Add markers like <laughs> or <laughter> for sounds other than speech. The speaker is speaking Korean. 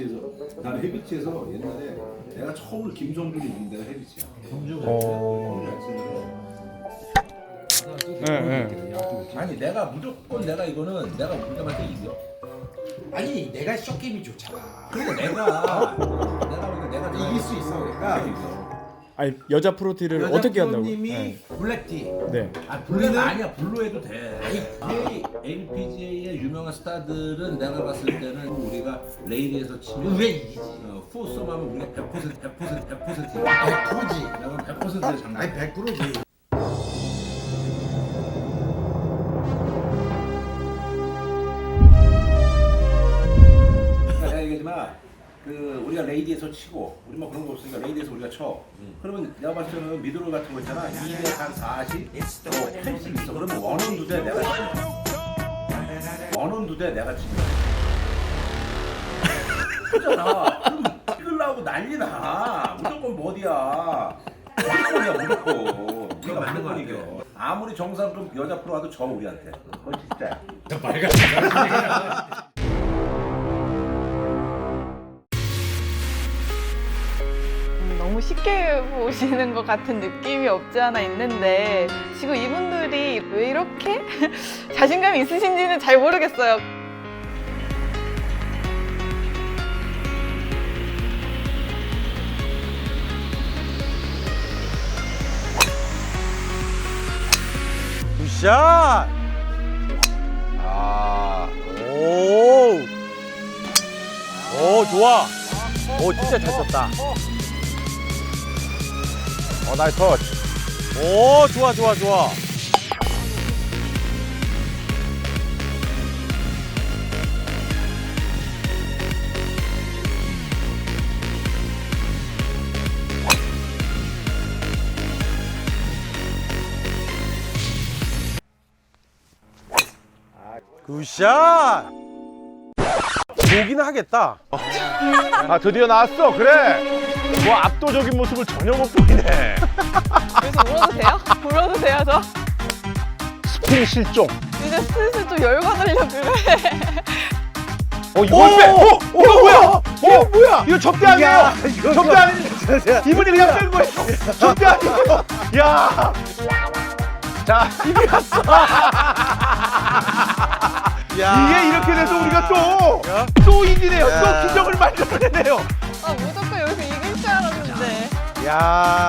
해비치에서 나는 해비치에서 옛날에 내가 처음으로 김성준이 이긴 데가 해비치야. 어. 네, 네. 아니 내가 무조건 내가 이거는 내가 우리감한테 이겨. 아니 내가 쇼게임이 좋잖아. 그러니까 내가 내가 보니까 내가 이길 수 있어, 그러니까. 아니 여자 프로티를 어떻게 한다고? 님이 네. 블랙티. 네. 아 블루는 아니야 블루 해도 돼. 아니 LPGA의 유명한 스타들은 내가 봤을 때는 우리가 레이디에서 치면 왜 이기지? 어, 후썸하면 우리가 100% 100% 100% 아, 그거지. 내가 100%의 장난. 아니 100%지. 그 우리가 레이디에서 치고 우리 뭐 그런 거 없으니까 레이디에서 우리가 쳐. 그러면 내가 봤을 때는 미드롤 같은 거 있잖아. 240, 뭐 80 있어. 그러면 원원 두대 내가 치면 원원 두대 내가 치면 그잖아. 그럼 찍으려고 난리 나. 무조건 버디야. 무조건이야 무조건. 우리가 맞는 거 이겨. 아무리 정상 좀 여자 프로 와도 져 우리한테. 그건 진짜야. 음, 너무 쉽게 보시는 것 같은 느낌이 없지 않아 있는데 지금 이분들이 왜 이렇게 <laughs> 자신감이 있으신지는 잘 모르겠어요. 굿샷! 아, 오! 오, 좋아! 오, 진짜 잘 쳤다. 어, 나이스 터치. 오, 좋아, 좋아, 좋아. 굿샷! 보기는 하겠다. 아 드디어 나왔어 그래 뭐 압도적인 모습을 전혀 못 보이네. 그래서 울어도 돼요? 울어도 돼요, 저? 스핀 실종. 이제 슬슬 좀 열받으려 그래. 어 이걸 빼 어, 이거 뭐야? 어? 뭐야? 이거 접대 아니에요? 접대 아니에요? 이분이 그냥 뺀 거예요. 접대 아니에요? 야 자. 이게 갔어. 이게 이렇게 돼서 우리가 또또 이기네 야,